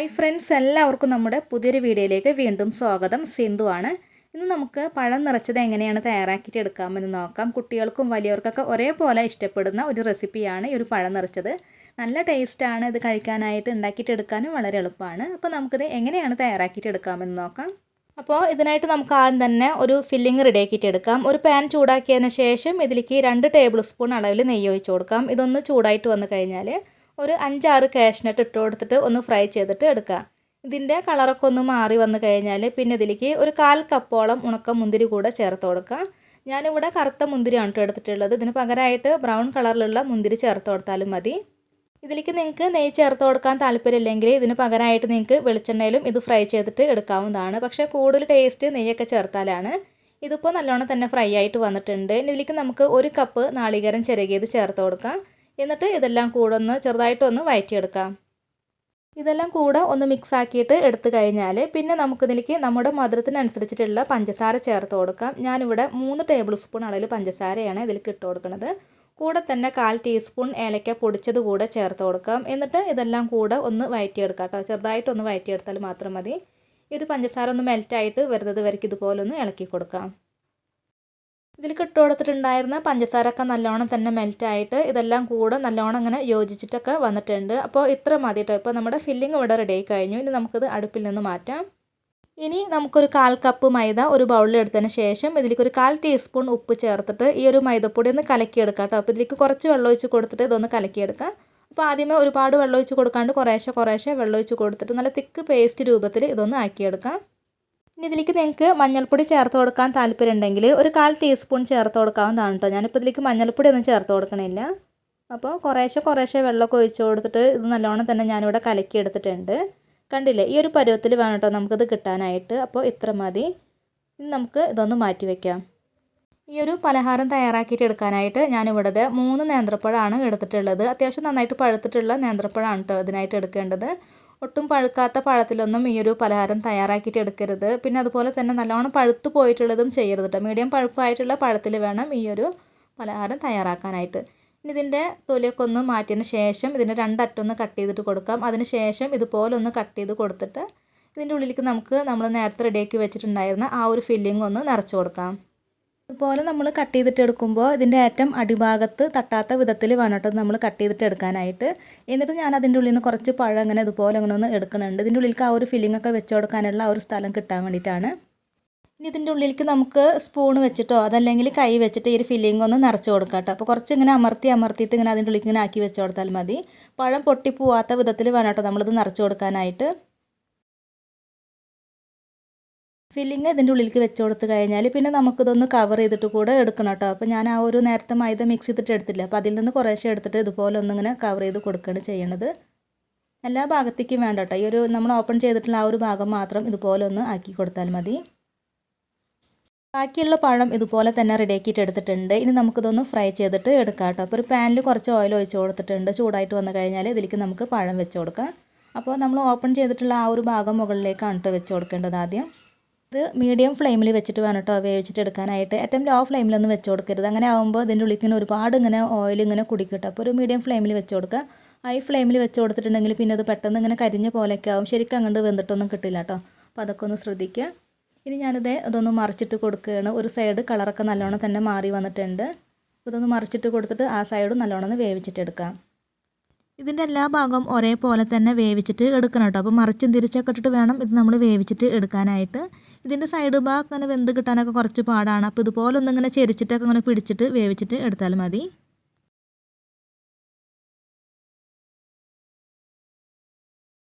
Hi friends എല്ലാവർക്കും നമ്മുടെ പുതിയൊരു വീഡിയോയിലേക്ക് വീണ്ടും സ്വാഗതം. സിന്ധു ആണ്. ഇന്ന് നമുക്ക് പഴം നിറച്ചത് എങ്ങനെയാണ് തയ്യാറാക്കിയിട്ട് എടുക്കാമെന്ന് നോക്കാം. കുട്ടികൾക്കും വലിയവർക്കൊക്കെ ഒരേപോലെ ഇഷ്ടപ്പെടുന്ന ഒരു റെസിപ്പിയാണ് ഈ ഒരു പഴം നിറച്ചത്. നല്ല ടേസ്റ്റാണ് ഇത് കഴിക്കാനായിട്ട് ഉണ്ടാക്കിയിട്ട് എടുക്കാനും വളരെ എളുപ്പമാണ്. അപ്പോൾ നമുക്കിത് എങ്ങനെയാണ് തയ്യാറാക്കിയിട്ട് എടുക്കാമെന്ന് നോക്കാം. അപ്പോൾ ഇതിനായിട്ട് നമുക്ക് ആദ്യം തന്നെ ഒരു ഫില്ലിംഗ് റെഡിയാക്കിയിട്ട് എടുക്കാം. ഒരു പാൻ ചൂടാക്കിയതിന് ശേഷം ഇതിലേക്ക് രണ്ട് ടേബിൾ സ്പൂൺ അളവിൽ നെയ്യ് ഒഴിച്ച് കൊടുക്കാം. ഇതൊന്ന് ചൂടായിട്ട് വന്നു കഴിഞ്ഞാൽ ഒരു അഞ്ചാറ് കാഷ്നട്ട് ഇട്ട് കൊടുത്തിട്ട് ഒന്ന് ഫ്രൈ ചെയ്തിട്ട് എടുക്കുക. ഇതിന്റെ കളറൊക്കെ ഒന്ന് മാറി വന്നു കഴിഞ്ഞാൽ പിന്നെ ഇതിലേക്ക് ഒരു കാൽ കപ്പോളം ഉണക്ക മുന്തിരി കൂടെ ചേർത്ത് കൊടുക്കാം ഞാനിവിടെ കറുത്ത മുന്തിരിയാണ് കേട്ടോ എടുത്തിട്ടുള്ളത്. ഇതിന് പകരമായിട്ട് ബ്രൗൺ കളറിലുള്ള മുന്തിരി ചേർത്ത് കൊടുത്താലും മതി. ഇതിലേക്ക് നിങ്ങൾക്ക് നെയ്യ് ചേർത്ത് കൊടുക്കാൻ താല്പര്യമില്ലെങ്കിൽ ഇതിന് പകരമായിട്ട് നിങ്ങൾക്ക് വെളിച്ചെണ്ണയിലും ഇത് ഫ്രൈ ചെയ്തിട്ട് എടുക്കാവുന്നതാണ്. പക്ഷേ കൂടുതൽ ടേസ്റ്റ് നെയ്യൊക്കെ ചേർത്താലാണ്. ഇതിപ്പോൾ നല്ലോണം തന്നെ ഫ്രൈ ആയിട്ട് വന്നിട്ടുണ്ട്. ഇതിലേക്ക് നമുക്ക് ഒരു കപ്പ് നാളികേരം ചിരകിയത് ചേർത്ത് കൊടുക്കാം. എന്നിട്ട് ഇതെല്ലാം കൂടെ ഒന്ന് ചെറുതായിട്ടൊന്ന് വഴറ്റിയെടുക്കാം ഇതെല്ലാം കൂടെ ഒന്ന് മിക്സ് ആക്കിയിട്ട് എടുത്തു കഴിഞ്ഞാൽ പിന്നെ നമുക്കിതിലേക്ക് നമ്മുടെ മധുരത്തിനനുസരിച്ചിട്ടുള്ള പഞ്ചസാര ചേർത്ത് കൊടുക്കാം. ഞാനിവിടെ മൂന്ന് ടേബിൾ സ്പൂൺ അളവിൽ പഞ്ചസാരയാണ് ഇതിലേക്ക് ഇട്ട് കൊടുക്കുന്നത്. കൂടെ തന്നെ കാൽ ടീസ്പൂൺ ഏലക്ക പൊടിച്ചത് കൂടെ ചേർത്ത് കൊടുക്കാം. എന്നിട്ട് ഇതെല്ലാം കൂടെ ഒന്ന് വഴറ്റിയെടുക്കാം കേട്ടോ. ചെറുതായിട്ടൊന്ന് വഴറ്റിയെടുത്താൽ മാത്രം മതി. ഇത് പഞ്ചസാര ഒന്ന് മെൽറ്റായിട്ട് വരുന്നത് വരയ്ക്ക് ഇതുപോലെ ഒന്ന് ഇളക്കി കൊടുക്കാം. ഇതിൽ ഇട്ട് കൊടുത്തിട്ടുണ്ടായിരുന്ന പഞ്ചസാരൊക്കെ നല്ലോണം തന്നെ മെൽറ്റായിട്ട് ഇതെല്ലാം കൂടെ നല്ലോണം ഇങ്ങനെ യോജിച്ചിട്ടൊക്കെ വന്നിട്ടുണ്ട്. അപ്പോൾ ഇത്ര മതി കേട്ടോ ഇപ്പോൾ നമ്മുടെ ഫില്ലിംഗ് ഇവിടെ റെഡി ആയി കഴിഞ്ഞു. ഇനി നമുക്കിത് അടുപ്പിൽ നിന്ന് മാറ്റാം. ഇനി നമുക്കൊരു കാൽ കപ്പ് മൈദ ഒരു ബൗളിൽ എടുത്തതിന് ശേഷം ഇതിലേക്ക് ഒരു കാൽ ടീസ്പൂൺ ഉപ്പ് ചേർത്തിട്ട് ഈ ഒരു മൈദപ്പൊടി ഒന്ന് കലക്കിയെടുക്കാം കേട്ടോ അപ്പോൾ ഇതിലേക്ക് കുറച്ച് വെള്ളം ഒഴിച്ച് കൊടുത്തിട്ട് ഇതൊന്ന് കലക്കിയെടുക്കാം. അപ്പോൾ ആദ്യമേ ഒരുപാട് വെള്ളം ഒഴിച്ച് കൊടുക്കാണ്ട് കുറേശ്ശെ കുറേശ്ശെ വെള്ളം ഒഴിച്ച് കൊടുത്തിട്ട് നല്ല തിക്ക് പേസ്റ്റ് രൂപത്തിൽ ഇതൊന്ന് ആക്കിയെടുക്കാം. ഇനി ഇതിലേക്ക് നിങ്ങൾക്ക് മഞ്ഞൾപ്പൊടി ചേർത്ത് കൊടുക്കാൻ താല്പര്യമുണ്ടെങ്കിൽ ഒരു കാൽ ടീസ്പൂൺ ചേർത്ത് കൊടുക്കാവുന്നതാണ് കേട്ടോ. ഞാനിപ്പോൾ ഇതിലേക്ക് മഞ്ഞൾപ്പൊടി ഒന്നും ചേർത്ത് കൊടുക്കണില്ല. അപ്പോൾ കുറേശ്ശെ കുറേശ്ശെ വെള്ളമൊക്കെ ഒഴിച്ച് കൊടുത്തിട്ട് ഇത് നല്ലോണം തന്നെ ഞാനിവിടെ കലക്കി എടുത്തിട്ടുണ്ട്. കണ്ടില്ലേ? ഈ ഒരു പരുവത്തിൽ വേണം കേട്ടോ നമുക്കിത് കിട്ടാനായിട്ട്. അപ്പോൾ ഇത്ര മതി. ഇനി നമുക്ക് ഇതൊന്ന് മാറ്റി വയ്ക്കാം ഈ ഒരു പലഹാരം തയ്യാറാക്കിയിട്ട് എടുക്കാനായിട്ട് ഞാനിവിടെ മൂന്ന് നേന്ത്രപ്പഴമാണ് എടുത്തിട്ടുള്ളത്. അത്യാവശ്യം നന്നായിട്ട് പഴുത്തിട്ടുള്ള നേന്ത്രപ്പഴമാണ് കേട്ടോ ഇതിനായിട്ട് എടുക്കേണ്ടത്. ഒട്ടും പഴുക്കാത്ത പഴത്തിലൊന്നും ഈ ഒരു പലഹാരം തയ്യാറാക്കിയിട്ട് എടുക്കരുത്. പിന്നെ അതുപോലെ തന്നെ നല്ലോണം പഴുത്ത് പോയിട്ടുള്ളതും ചെയ്യരുത് കേട്ടോ മീഡിയം പഴുപ്പായിട്ടുള്ള പഴത്തിൽ വേണം ഈ ഒരു പലഹാരം തയ്യാറാക്കാനായിട്ട്. ഇനി ഇതിന്റെ തൊലിയൊക്കെ ഒന്ന് മാറ്റിയതിന് ശേഷം ഇതിന്റെ രണ്ടറ്റൊന്ന് കട്ട് ചെയ്തിട്ട് കൊടുക്കാം. അതിന് ശേഷം ഇതുപോലെ ഒന്ന് കട്ട് ചെയ്ത് കൊടുത്തിട്ട് ഇതിന്റെ ഉള്ളിലേക്ക് നമുക്ക് നമ്മൾ നേരത്തെ റെഡിയാക്കി വെച്ചിട്ടുണ്ടായിരുന്ന ആ ഒരു ഫില്ലിംഗ് ഒന്ന് നിറച്ച് കൊടുക്കാം. ഇതുപോലെ നമ്മൾ കട്ട് ചെയ്തിട്ട് എടുക്കുമ്പോൾ ഇതിന്റെ ഏറ്റവും അടിഭാഗത്ത് തട്ടാത്ത വിധത്തിൽ വേണം കേട്ടോ നമ്മൾ കട്ട് ചെയ്തിട്ട് എടുക്കാനായിട്ട്. എന്നിട്ട് ഞാൻ അതിന്റെ ഉള്ളിൽ നിന്ന് കുറച്ച് പഴം അങ്ങനെ ഇതുപോലെ അങ്ങനെ ഒന്ന് എടുക്കുന്നുണ്ട്. ഇതിന്റെ ഉള്ളിലേക്ക് ആ ഒരു ഫില്ലിംഗ് ഒക്കെ വെച്ച് കൊടുക്കാനുള്ള ആ ഒരു സ്ഥലം കിട്ടാൻ വേണ്ടിയിട്ടാണ്. ഇനി ഇതിന്റെ ഉള്ളിലേക്ക് നമുക്ക് സ്പൂൺ വെച്ചിട്ടോ അതല്ലെങ്കിൽ കൈ വെച്ചിട്ട് ഈ ഒരു ഫില്ലിംഗ് ഒന്ന് നിറച്ച് കൊടുക്കാം കേട്ടോ. അപ്പോൾ കുറച്ച് ഇങ്ങനെ അമർത്തി അമർത്തിയിട്ട് ഇങ്ങനെ അതിന്റെ ഉള്ളിൽ ഇങ്ങനെ ആക്കി വെച്ച് കൊടുത്താൽ മതി. പഴം പൊട്ടിപ്പോവാത്ത വിധത്തിൽ വേണം കേട്ടോ നമ്മളിത് നിറച്ച് കൊടുക്കാനായിട്ട്. ഫില്ലിങ് ഇതിന്റെ ഉള്ളിലേക്ക് വെച്ച് കൊടുത്ത് കഴിഞ്ഞാൽ പിന്നെ നമുക്കിതൊന്ന് കവർ ചെയ്തിട്ട് കൂടെ എടുക്കണം കേട്ടോ അപ്പോൾ ഞാൻ ആ ഒരു നേരത്തെ മൈദ മിക്സ് ചെയ്തിട്ട് എടുത്തില്ല അപ്പോൾ അതിൽ നിന്ന് കുറേശ്ശെ എടുത്തിട്ട് ഇതുപോലെ ഒന്നിങ്ങനെ കവർ ചെയ്ത് കൊടുക്കുകയാണ് ചെയ്യണത്. എല്ലാ ഭാഗത്തേക്കും വേണ്ട കേട്ടോ ഈ ഒരു നമ്മൾ ഓപ്പൺ ചെയ്തിട്ടുള്ള ആ ഒരു ഭാഗം മാത്രം ഇതുപോലെ ഒന്ന് ആക്കി കൊടുത്താൽ മതി. ബാക്കിയുള്ള പഴം ഇതുപോലെ തന്നെ റെഡിയാക്കിയിട്ട് എടുത്തിട്ടുണ്ട്. ഇനി നമുക്കിതൊന്ന് ഫ്രൈ ചെയ്തിട്ട് എടുക്കാം കേട്ടോ അപ്പോൾ ഒരു പാനിൽ കുറച്ച് ഓയിൽ ഒഴിച്ച് കൊടുത്തിട്ടുണ്ട്. ചൂടായിട്ട് വന്നു കഴിഞ്ഞാൽ ഇതിലേക്ക് നമുക്ക് പഴം വെച്ച് കൊടുക്കാം. അപ്പോൾ നമ്മൾ ഓപ്പൺ ചെയ്തിട്ടുള്ള ആ ഒരു ഭാഗം മുകളിലേക്കാണ് കേട്ടോ വെച്ച് കൊടുക്കേണ്ടത് ആദ്യം. ഇത് മീഡിയം ഫ്ലെയിമിൽ വെച്ചിട്ട് വേണം കേട്ടോ വേവിച്ചിട്ട് എടുക്കാനായിട്ട്. ഏറ്റവും ലോ ഫ്ലെയിമിലൊന്നും വെച്ച് കൊടുക്കരുത്. അങ്ങനെ ആകുമ്പോൾ ഇതിന്റെ ഉള്ളിൽ ഇങ്ങനെ ഒരുപാട് ഇങ്ങനെ ഓയിൽ ഇങ്ങനെ കുടിക്കട്ടെ അപ്പോൾ ഒരു മീഡിയം ഫ്ലെയിമിൽ വെച്ച് കൊടുക്കുക. ഹൈ ഫ്ലെയിമിൽ വെച്ച് കൊടുത്തിട്ടുണ്ടെങ്കിൽ പിന്നെ അത് പെട്ടെന്ന് ഇങ്ങനെ കരിഞ്ഞ പോലെയൊക്കെ ആവും. ശരിക്കും അങ്ങോട്ട് വെന്തിട്ടൊന്നും കിട്ടില്ല കേട്ടോ അപ്പോൾ അതൊക്കെ ഒന്ന് ശ്രദ്ധിക്കുക. ഇനി ഞാനിത് ഇതൊന്ന് മറിച്ചിട്ട് കൊടുക്കുകയാണ്. ഒരു സൈഡ് കളറൊക്കെ നല്ലോണം തന്നെ മാറി വന്നിട്ടുണ്ട്. അപ്പോൾ ഇതൊന്ന് മറിച്ചിട്ട് കൊടുത്തിട്ട് ആ സൈഡും നല്ലോണം വേവിച്ചിട്ടെടുക്കാം ഇതിന്റെ എല്ലാ ഭാഗവും ഒരേപോലെ തന്നെ വേവിച്ചിട്ട് എടുക്കണം കേട്ടോ അപ്പോൾ മറിച്ചും തിരിച്ചൊക്കെ ഇട്ടിട്ട് വേണം ഇത് നമ്മൾ വേവിച്ചിട്ട് എടുക്കാനായിട്ട്. ഇതിന്റെ സൈഡ് ഭാഗം അങ്ങനെ വെന്ത് കിട്ടാനൊക്കെ കുറച്ച് പാടാണ്. അപ്പോൾ ഇതുപോലെ ഒന്നിങ്ങനെ ചെരിച്ചിട്ടൊക്കെ ഇങ്ങനെ പിടിച്ചിട്ട് വേവിച്ചിട്ട് എടുത്താൽ മതി.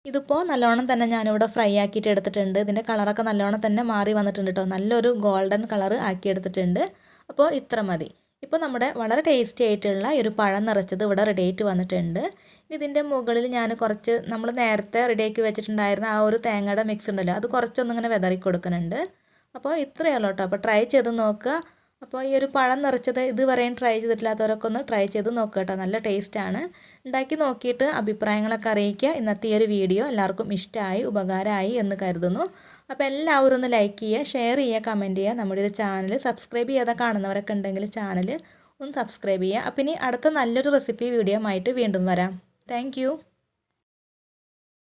ഇതിപ്പോൾ നല്ലോണം തന്നെ ഞാനിവിടെ ഫ്രൈ ആക്കിയിട്ട് എടുത്തിട്ടുണ്ട്. ഇതിന്റെ കളറൊക്കെ നല്ലോണം തന്നെ മാറി വന്നിട്ടുണ്ട് കേട്ടോ നല്ലൊരു ഗോൾഡൻ കളർ ആക്കി എടുത്തിട്ടുണ്ട്. അപ്പോൾ ഇത്ര മതി. ഇപ്പോൾ നമ്മുടെ വളരെ ടേസ്റ്റി ആയിട്ടുള്ള ഒരു പഴം നിറച്ചത് ഇവിടെ റെഡി ആയിട്ട് വന്നിട്ടുണ്ട്. ഇതിന്റെ മുകളിൽ ഞാൻ കുറച്ച് നമ്മൾ നേരത്തെ റെഡിയാക്കി വെച്ചിട്ടുണ്ടായിരുന്ന ആ ഒരു തേങ്ങയുടെ മിക്സ് ഉണ്ടല്ലോ അത് കുറച്ചൊന്നിങ്ങനെ വിതറി കൊടുക്കുന്നുണ്ട് അപ്പോൾ ഇത്രയേ ഉള്ളൂ കേട്ടോ. അപ്പോൾ ട്രൈ ചെയ്ത് നോക്കുക. അപ്പോൾ ഈ ഒരു പഴം നിറച്ചത് ഇതുവരെയും ട്രൈ ചെയ്തിട്ടില്ലാത്തവരൊക്കെ ഒന്ന് ട്രൈ ചെയ്ത് നോക്കുക കേട്ടോ. നല്ല ടേസ്റ്റാണ് ഉണ്ടാക്കി നോക്കിയിട്ട് അഭിപ്രായങ്ങളൊക്കെ അറിയിക്കുക. ഇന്നത്തെ ഈ ഒരു വീഡിയോ എല്ലാവർക്കും ഇഷ്ടമായി ഉപകാരമായി എന്ന് കരുതുന്നു. അപ്പോൾ എല്ലാവരും ഒന്ന് ലൈക്ക് ചെയ്യുക ഷെയർ ചെയ്യുക കമന്റ് ചെയ്യുക. നമ്മുടെ ഒരു ചാനൽ സബ്സ്ക്രൈബ് ചെയ്യാതെ കാണുന്നവരൊക്കെ ഉണ്ടെങ്കിൽ ചാനൽ ഒന്ന് സബ്സ്ക്രൈബ് ചെയ്യുക. അപ്പോൾ ഇനി അടുത്ത നല്ലൊരു റെസിപ്പി വീഡിയോ ആയിട്ട് വീണ്ടും വരാം. താങ്ക്